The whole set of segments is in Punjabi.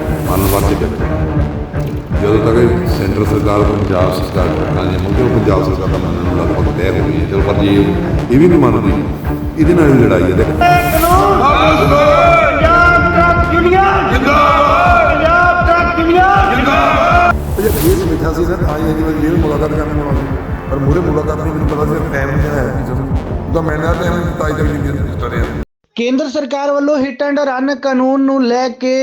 ਵਾਸਤੇ ਬੈਠੇ ਜਦੋਂ ਤੱਕ ਸੈਂਟਰ ਸਰਕਾਰ ਪੰਜਾਬ ਸਰਕਾਰ ਟਰੱਕਾਂ ਦੀਆਂ ਮੰਗੋ ਪੰਜਾਬ ਸਰਕਾਰ ਦਾ ਮੰਨਣ ਨੂੰ ਲਗਭਗ ਤੈਅ ਹੋ ਗਈ ਹੈ ਚਲੋ ਪਰ ਜੇ ਇਹ ਵੀ ਨਹੀਂ ਮੰਨਦੀ ਇਹਦੇ ਨਾਲ ਵੀ ਲੜਾਈ ਹੈ ਦੇਖੋ ਪੰਜਾਬ ਟਰੱਕ ਯੂਨੀਅਨ ਜਿੰਦਾਬਾਦ ਪੰਜਾਬ ਟਰੱਕ ਯੂਨੀਅਨ ਜੇ ਕੇਸ ਮਿੱਠਾ ਸੀ ਨਾ ਤਾਂ ਹੀ ਅਜੀ ਜੇਲ੍ਹ ਮੁਲਾਕਾਤ ਕਰਨ ਨੂੰ ਪਰ ਮੂਰੇ ਮੁਲਾਕਾਤ ਨਹੀਂ ਮੈਨੂੰ ਪਤਾ ਸੀ ਟਾਈਮ ਨਹੀਂ ਹੈ ਜਦੋਂ ਉਹਦਾ ਮੈਂ ਨਾ ਟਾਈਮ ਤਾਈ ਤੱਕ ਦੀ ਰਜਿਸਟਰ ਹੈ ਕੇਂਦਰ ਸਰਕਾਰ ਵੱਲੋਂ ਹਿੱਟ ਐਂਡ ਰਨ ਕਾਨੂੰਨ ਨੂੰ ਲੈ ਕੇ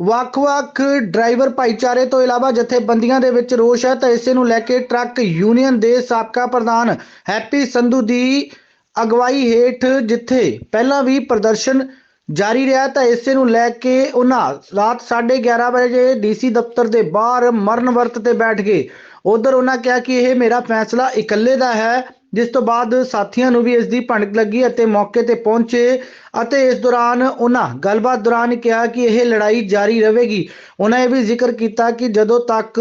ਵੱਖ-ਵੱਖ ਡਰਾਈਵਰ ਭਾਈਚਾਰੇ ਤੋਂ ਇਲਾਵਾ ਜਥੇਬੰਦੀਆਂ ਦੇ ਵਿੱਚ ਰੋਸ਼ ਹੈ ਤਾਂ ਇਸੇ ਨੂੰ ਲੈ ਕੇ ਟਰੱਕ ਯੂਨੀਅਨ ਦੇ ਸਾਬਕਾ ਪ੍ਰਧਾਨ ਹੈਪੀ ਸੰਧੂ ਦੀ ਅਗਵਾਈ ਹੇਠ ਜਿੱਥੇ ਪਹਿਲਾਂ ਵੀ ਪ੍ਰਦਰਸ਼ਨ ਜਾਰੀ ਰਿਹਾ ਤਾਂ ਇਸੇ ਨੂੰ ਲੈ ਕੇ ਉਹਨਾਂ ਰਾਤ 11:30 ਵਜੇ ਡੀਸੀ ਦਫ਼ਤਰ ਦੇ ਬਾਹਰ ਮਰਨ ਵਰਤ ਤੇ ਬੈਠ ਗਏ। ਉਧਰ ਉਹਨਾਂ ਕਿਹਾ ਕਿ ਇਹ ਮੇਰਾ ਫੈਸਲਾ ਇਕੱਲੇ ਦਾ ਹੈ। ਜਿਸ ਤੋਂ ਬਾਅਦ ਸਾਥੀਆਂ ਨੂੰ ਵੀ ਇਸ ਦੀ ਭਣਕ ਲੱਗੀ ਅਤੇ ਮੌਕੇ ਤੇ ਪਹੁੰਚੇ ਅਤੇ ਇਸ ਦੌਰਾਨ ਉਹਨਾਂ ਗੱਲਬਾਤ ਦੌਰਾਨ ਕਿਹਾ ਕਿ ਇਹ ਲੜਾਈ ਜਾਰੀ ਰਹੇਗੀ। ਉਹਨਾਂ ਇਹ ਵੀ ਜ਼ਿਕਰ ਕੀਤਾ ਕਿ ਜਦੋਂ ਤੱਕ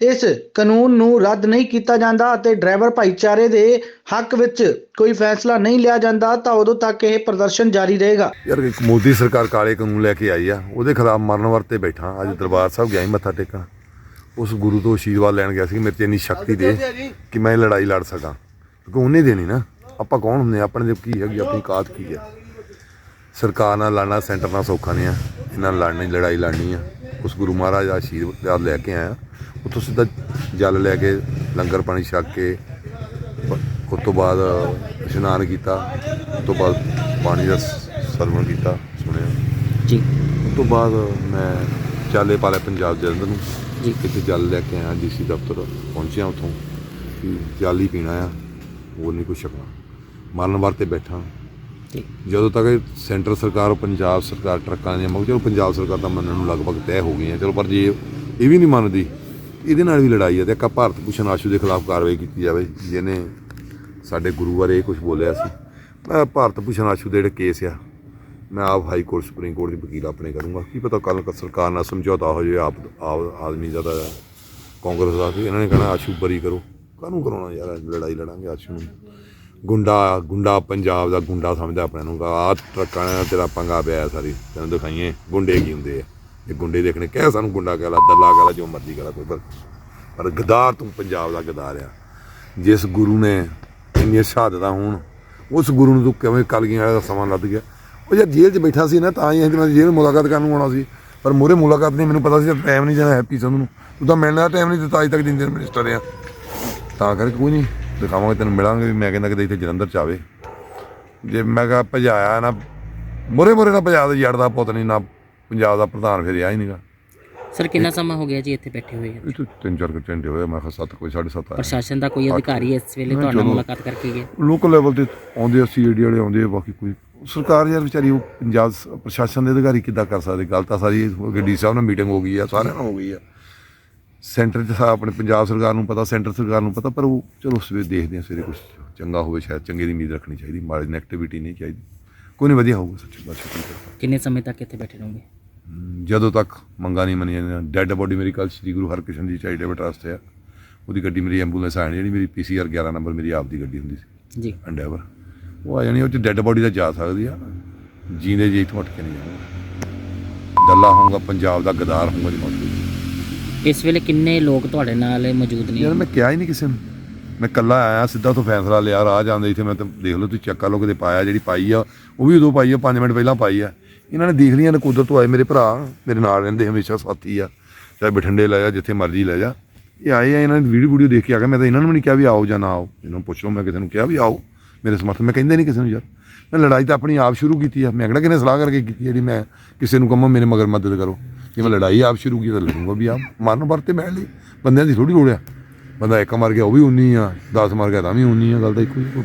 ਇਸ ਕਾਨੂੰਨ ਨੂੰ ਰੱਦ ਨਹੀਂ ਕੀਤਾ ਜਾਂਦਾ ਅਤੇ ਡਰਾਈਵਰ ਭਾਈਚਾਰੇ ਦੇ ਹੱਕ ਵਿੱਚ ਕੋਈ ਫੈਸਲਾ ਨਹੀਂ ਲਿਆ ਜਾਂਦਾ ਤਾਂ ਉਦੋਂ ਤੱਕ ਇਹ ਪ੍ਰਦਰਸ਼ਨ ਜਾਰੀ ਰਹੇਗਾ। ਯਾਰ ਇੱਕ ਮੋਦੀ ਸਰਕਾਰ ਕਾਲੇ ਕਾਨੂੰਨ ਲੈ ਕੇ ਆਈ ਆ ਉਹਦੇ ਖਿਲਾਫ ਮਰਨ ਵਰਤੇ ਬੈਠਾ। ਅੱਜ ਦਰਬਾਰ ਸਾਹਿਬ ਗਿਆ ਸੀ ਮੱਥਾ ਟੇਕਣ। ਉਸ ਗੁਰੂ ਤੋਂ ਆਸ਼ੀਰਵਾਦ ਲੈਣ ਗਿਆ ਸੀ ਮੇਰੇ 'ਚ ਇੰਨੀ ਸ਼ਕਤੀ ਦੇ ਕਿ ਮੈਂ ਇਹ ਲੜਾਈ ਲੜ ਸਕਾਂ। ਕਿਉਂਕਿ ਉਹਨੇ ਦੇਣੀ ਨਾ। ਆਪਾਂ ਕੌਣ ਹੁੰਦੇ ਆ? ਆਪਣੇ ਦੇ ਕੀ ਹੈਗੀ? ਆਪਣੀ ਕਾਤ ਕੀ ਹੈ? ਸਰਕਾਰ ਨਾਲ ਲੜਨਾ ਸੈਂਟਰ ਨਾਲ ਸੌਖਾ ਨਹੀਂ ਆ। ਇਹਨਾਂ ਨਾਲ ਲੜਨੀ ਲੜਾਈ ਲੜਨੀ ਆ। ਉਸ ਗੁਰੂ ਮਹਾਰਾਜ ਦਾ ਆਸ਼ੀਰਵਾਦ ਲੈ ਕੇ ਆਇਆ। ਉੱਥੋਂ ਸਿੱਧਾ ਜਲ ਲੈ ਕੇ ਲੰਗਰ ਪਾਣੀ ਛਕ ਕੇ ਉਸ ਤੋਂ ਬਾਅਦ ਇਸ਼ਨਾਨ ਕੀਤਾ। ਉਸ ਤੋਂ ਬਾਅਦ ਪਾਣੀ ਦਾ ਸਰਵਣ ਕੀਤਾ ਸੁਣਿਆ। ਜੀ। ਉਸ ਤੋਂ ਬਾਅਦ ਮੈਂ ਚਾਲੇ ਪਾਲੇ ਪੰਜਾਬ ਜਲੰਧਰ ਨੂੰ ਜੀ। ਕਿਤੇ ਜਲ ਲੈ ਕੇ ਆਇਆ। ਡੀਸੀ ਦਫ਼ਤਰ ਪਹੁੰਚਿਆ ਉੱਥੋਂ। ਕਿ ਜਲ ਹੀ ਪੀਣਾ ਆ। ਹੋਰ ਨਹੀਂ ਕੁਛ ਛਕਣਾ ਮਰਨ ਵਾਸਤੇ ਬੈਠਾ। ਜਦੋਂ ਤੱਕ ਸੈਂਟਰ ਸਰਕਾਰ ਪੰਜਾਬ ਸਰਕਾਰ ਟਰੱਕਾਂ ਦੀਆਂ ਮੰਗ ਚਲੋ ਪੰਜਾਬ ਸਰਕਾਰ ਦਾ ਮੰਨਣ ਨੂੰ ਲਗਭਗ ਤੈਅ ਹੋ ਗਈ ਹੈ ਚਲੋ ਪਰ ਜੇ ਇਹ ਵੀ ਨਹੀਂ ਮੰਨਦੀ ਇਹਦੇ ਨਾਲ ਵੀ ਲੜਾਈ ਹੈ ਤੇ ਇੱਕ ਭਾਰਤ ਭੂਸ਼ਣ ਆਸ਼ੂ ਦੇ ਖਿਲਾਫ ਕਾਰਵਾਈ ਕੀਤੀ ਜਾਵੇ ਜਿਹਨੇ ਸਾਡੇ ਗੁਰੂ ਬਾਰੇ ਇਹ ਕੁਝ ਬੋਲਿਆ ਸੀ। ਮੈਂ ਭਾਰਤ ਭੂਸ਼ਣ ਆਸ਼ੂ ਦੇ ਜਿਹੜੇ ਕੇਸ ਆ ਮੈਂ ਆਪ ਹਾਈ ਕੋਰਟ ਸੁਪਰੀਮ ਕੋਰਟ ਦੀ ਵਕੀਲ ਆਪਣੇ ਕਰੂੰਗਾ। ਕੀ ਪਤਾ ਕੱਲ ਸਰਕਾਰ ਨਾਲ ਸਮਝੌਤਾ ਹੋ ਜਾਏ ਆਪ ਆਦਮੀ ਦਾ ਤਾਂ ਕਾਂਗਰਸ ਦਾ ਵੀ ਇਹਨਾਂ ਨੇ ਕਹਿਣਾ ਆਸ਼ੂ ਬਰੀ ਕਰੋ। ਕਾਹਨੂੰ ਕਰਾਉਣਾ ਯਾਰ, ਲੜਾਈ ਲੜਾਂਗੇ ਆਸ਼ੂ ਨੂੰ। ਗੁੰਡਾ ਗੁੰਡਾ ਪੰਜਾਬ ਦਾ ਗੁੰਡਾ ਸਮਝਦਾ ਆਪਣੇ ਨੂੰ ਆ ਟਰੱਕਾਂ ਨਾਲ ਤੇਰਾ ਪੰਗਾ ਪਿਆ ਸਾਰੀ। ਤੈਨੂੰ ਦਿਖਾਈਏ, ਗੁੰਡੇ ਕੀ ਹੁੰਦੇ ਆ। ਇਹ ਗੁੰਡੇ ਦੇਖਣੇ, ਕਹਿ ਸਾਨੂੰ ਗੁੰਡਾ ਕਹਿ ਲਾ ਦੱਲਾ ਕਹਿ ਲਾ, ਜੋ ਮਰਜ਼ੀ ਕਹਿ ਲਾ ਕੋਈ ਪਰ ਪਰ ਗਦਾਰ ਤੂੰ ਪੰਜਾਬ ਦਾ ਗਦਾਰ ਆ। ਜਿਸ ਗੁਰੂ ਨੇ ਇੰਨੀਆਂ ਸ਼ਹਾਦਤਾਂ ਹੋਣ, ਉਸ ਗੁਰੂ ਨੂੰ ਤੂੰ ਕਿਵੇਂ ਕਲਗੀਆਂ ਵਾਲਾ ਸਮਾਂ ਲੱਦ ਗਿਆ? ਉਹ ਯਾਰ ਜੇਲ੍ਹ 'ਚ ਬੈਠਾ ਸੀ ਨਾ, ਤਾਂ ਹੀ ਅਸੀਂ ਮੈਂ ਜੇਲ੍ਹ ਮੁਲਾਕਾਤ ਕਰਨ ਨੂੰ ਆਉਣਾ ਸੀ। ਪਰ ਮੂਹਰੇ ਮੁਲਾਕਾਤ ਨਹੀਂ, ਮੈਨੂੰ ਪਤਾ ਸੀ ਟਾਈਮ ਨਹੀਂ ਦੇਣਾ ਹੈਪੀ ਸੰਧੂ ਨੂੰ ਤੂੰ ਤਾਂ ਮਿਲਣ ਦਾ ਟਾਈਮ ਨਹੀਂ ਦਿੱਤਾ, ਅੱਜ ਤੱਕ ਦਿੰਦੇ ਮਿਨਿਸਟਰ ਆ। ਤਾਂ ਕਰਕੇ ਕੋਈ ਨਹੀਂ ਦਿਖਾਵਾਂਗੇ ਤੈਨੂੰ ਮਿਲਾਂਗੇ ਵੀ ਮੈਂ ਕਹਿੰਦਾ ਕਿ ਇੱਥੇ ਜਲੰਧਰ ਚ ਆਵੇ। ਜੇ ਮੈਂ ਕਿਹਾ ਭਜਾਇਆ ਨਾ ਮੁਰੇ ਮੁਰੇ ਨਾ ਭਜਾ ਦੇ ਦਾ ਪੁੱਤ ਨਹੀਂ ਨਾ ਪੰਜਾਬ ਦਾ ਪ੍ਰਧਾਨ ਫਿਰ ਆ ਹੀ ਨਹੀਂਗਾ ਸਰ ਕਿੰਨਾ ਸਮਾਂ ਹੋ ਗਿਆ ਜੀ ਇੱਥੇ ਬੈਠੇ ਹੋਏ? ਇਹ ਤੋਂ ਤਿੰਨ ਚਾਰ ਕੁ ਘੰਟੇ ਹੋਏ ਮੈਂ ਕਿਹਾ ਸੱਤ ਕੋਈ ਸਾਢੇ ਸੱਤ ਆਇਆ ਪ੍ਰਸ਼ਾਸਨ ਦਾ ਕੋਈ ਅਧਿਕਾਰੀ ਇਸ ਵੇਲੇ ਤੁਹਾਡੇ ਨਾਲ ਮੁਲਾਕਾਤ ਕਰਕੇ ਗਿਆ? ਲੋਕਲ ਲੈਵਲ ਤੇ ਆਉਂਦੇ ਆ ਸੀਡੀ ਵਾਲੇ ਆਉਂਦੇ ਆ ਬਾਕੀ ਕੋਈ ਸਰਕਾਰ ਯਾਰ ਵਿਚਾਰੀ ਉਹ ਪੰਜਾਬ ਸ- ਪ੍ਰਸ਼ਾਸਨ ਦੇ ਅਧਿਕਾਰੀ ਕਿੱਦਾਂ ਕਰ ਸਕਦੇ? ਗੱਲ ਤਾਂ ਸਾਰੀ ਗੱਡੀ ਸਾਹਿਬ ਨਾਲ ਮੀਟਿੰਗ ਹੋ ਗਈ ਆ ਸਾਰਿਆਂ ਨਾਲ ਹੋ ਗਈ ਆ। ਸੈਂਟਰ 'ਚ ਆਪਣੇ ਪੰਜਾਬ ਸਰਕਾਰ ਨੂੰ ਪਤਾ ਸੈਂਟਰ ਸਰਕਾਰ ਨੂੰ ਪਤਾ ਪਰ ਉਹ ਚਲੋ ਸਵੇਰੇ ਦੇਖਦੇ ਆ ਸਵੇਰੇ ਕੁਝ ਚੰਗਾ ਹੋਵੇ ਸ਼ਾਇਦ ਚੰਗੇ ਦੀ ਉਮੀਦ ਰੱਖਣੀ ਚਾਹੀਦੀ ਮਾੜੀ ਨੈਗੇਟਿਵਿਟੀ ਨਹੀਂ ਚਾਹੀਦੀ। ਕੋਈ ਨਹੀਂ ਵਧੀਆ ਹੋਊਗਾ ਸੱਚੀ ਬਸ ਸ਼ੁਕਰ ਕਿੰਨੇ ਸਮੇਂ ਤੱਕ ਇੱਥੇ ਬੈਠੇ ਰਹੋਗੇ? ਜਦੋਂ ਤੱਕ ਮੰਗਾਂ ਨਹੀਂ ਮੰਨੀਆਂ ਜਾਂਦੀਆਂ। ਡੈੱਡ ਬੋਡੀ ਮੇਰੀ ਕੱਲ੍ਹ ਸ੍ਰੀ ਗੁਰੂ ਹਰਕ੍ਰਿਸ਼ਨ ਜੀ ਚੈਰੀਟੇਬਲ ਟਰਸਟ ਹੈ। ਉਹਦੀ ਗੱਡੀ ਮੇਰੀ ਐਂਬੂਲੈਂਸ ਆਣੀ ਜਿਹੜੀ ਮੇਰੀ ਪੀਸੀਆਰ 11 ਨੰਬਰ ਮੇਰੀ ਆਪ ਦੀ ਗੱਡੀ ਹੁੰਦੀ ਸੀ। ਜੀ। ਅੰਡੇਵਰ ਉਹ ਆ ਜਾਣੀ ਉਹ ਚ ਡੈੱਡ ਬੋਡੀ ਤਾਂ ਜਾ ਸਕਦੀ ਆ। ਜੀਂਦੇ ਜੀ ਇੱਥੋਂ ਉੱਠ ਕੇ ਨਹੀਂ ਜਾਣਾ। ਦੱਲਾ ਹੋਊਗਾ ਪੰਜਾਬ ਦਾ ਗਦਾਰ ਹੋਊਗਾ ਜੀ ਮੌਜੂਦ ਇਸ ਵੇਲੇ ਕਿੰਨੇ ਲੋਕ ਤੁਹਾਡੇ ਨਾਲ ਮੌਜੂਦ ਨੇ? ਯਾਰ ਮੈਂ ਕਿਹਾ ਹੀ ਨਹੀਂ ਕਿਸੇ ਨੂੰ। ਮੈਂ ਕੱਲਾ ਆਇਆ, ਸਿੱਧਾ ਤੋਂ ਫੈਸਲਾ ਲਿਆ, ਰਾਹ ਜਾਂਦੇ ਇੱਥੇ ਮੈਂ ਤਾਂ ਦੇਖ ਲਓ, ਤੁਸੀਂ ਚੈੱਕ ਕਰ ਲਓ ਕਿਤੇ ਪਾਇਆ ਜਿਹੜੀ ਪਾਈ ਆ, ਉਹ ਵੀ ਉਦੋਂ ਪਾਈ ਆ 5 ਮਿੰਟ ਪਹਿਲਾਂ ਪਾਈ ਆ। ਇਹਨਾਂ ਨੇ ਦੇਖ ਲਈਆਂ ਕੁਦਰਤ ਤੋਂ ਆਏ ਮੇਰੇ ਭਰਾ, ਮੇਰੇ ਨਾਲ ਰਹਿੰਦੇ ਹਮੇਸ਼ਾ ਸਾਥੀ ਆ। ਚਾਹੇ ਬਠਿੰਡੇ ਲੈ ਜਾ, ਜਿੱਥੇ ਮਰਜ਼ੀ ਲੈ ਜਾ। ਇਹ ਆਏ ਆ, ਇਹਨਾਂ ਨੇ ਵੀਡੀਓ ਵੀਡੀਓ ਦੇਖ ਕੇ ਆ ਗਏ। ਮੈਂ ਤਾਂ ਇਹਨਾਂ ਨੂੰ ਵੀ ਨਹੀਂ ਕਿਹਾ ਵੀ ਆਓ ਜਾਂ ਨਾ ਆਓ। ਇਹਨਾਂ ਨੂੰ ਪੁੱਛ ਲਓ, ਮੈਂ ਕਿਸੇ ਨੂੰ ਕਿਹਾ ਵੀ ਆਓ। ਮੇਰੇ ਸਮਰਥਨ, ਮੈਂ ਕਹਿੰਦੇ ਨਹੀਂ ਕਿਸੇ ਨੂੰ ਯਾਰ। ਮੈਂ ਲੜਾਈ ਤਾਂ ਆਪਣੀ ਆਪ ਸ਼ੁਰੂ ਕੀਤੀ ਆ। ਮੈਂ ਕਿਹੜਾ ਕਿਨੇ ਸਲਾਹ ਕਰਕੇ ਕੀਤੀ ਜਿਹੜੀ ਮੈਂ ਕਿਸੇ ਨੂੰ ਕਹਾਂ, ਮੇਰੇ ਮਗਰ ਮਦਦ ਕਰੋ। ਜੇ ਮੈਂ ਲੜਾਈ ਆਪ ਸ਼ੁਰੂ ਕੀਤੀ ਤਾਂ ਲੜੂੰਗਾ ਵੀ ਆਪ। ਮਰਨ ਵਰਤੇ ਮੈਂ ਲਈ। ਬੰਦਿਆਂ ਦੀ ਥੋੜੀ ਲੋੜ ਆ। ਬੰਦਾ ਇੱਕ ਮਰ ਗਿਆ, ਉਹ ਵੀ 19 ਆ। 10 ਮਰ ਗਿਆ ਤਾਂ ਵੀ 19 ਆ, ਗੱਲ ਤਾਂ ਇੱਕੋ ਹੀ ਕੋਈ